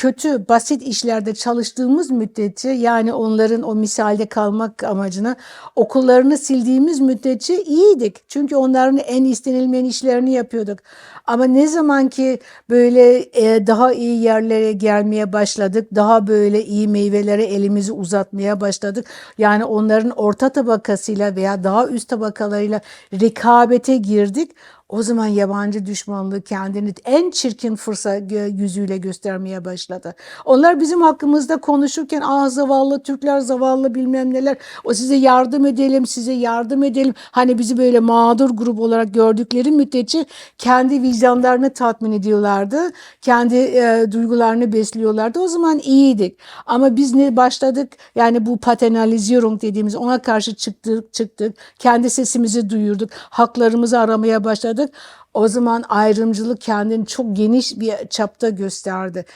kötü, basit işlerde çalıştığımız müddetçe yani onların o misalde kalmak amacına okullarını sildiğimiz müddetçe iyiydik. Çünkü onların en istenilmeyen işlerini yapıyorduk. Ama ne zaman ki böyle e, daha iyi yerlere gelmeye başladık, daha böyle iyi meyvelere elimizi uzatmaya başladık. Yani onların orta tabakasıyla veya daha üst tabakalarıyla rekabete girdik. O zaman yabancı düşmanlığı kendini en çirkin fırsat yüzüyle göstermeye başladı. Onlar bizim hakkımızda konuşurken ah zavallı Türkler zavallı bilmem neler o size yardım edelim size yardım edelim. Hani bizi böyle mağdur grup olarak gördükleri müddetçe kendi vicdanlarını tatmin ediyorlardı. Kendi e, duygularını besliyorlardı. O zaman iyiydik. Ama biz ne başladık yani bu paternalizierung dediğimiz ona karşı çıktık çıktık. Kendi sesimizi duyurduk. Haklarımızı aramaya başladık. O zaman ayrımcılık kendini çok geniş bir çapta gösterdi.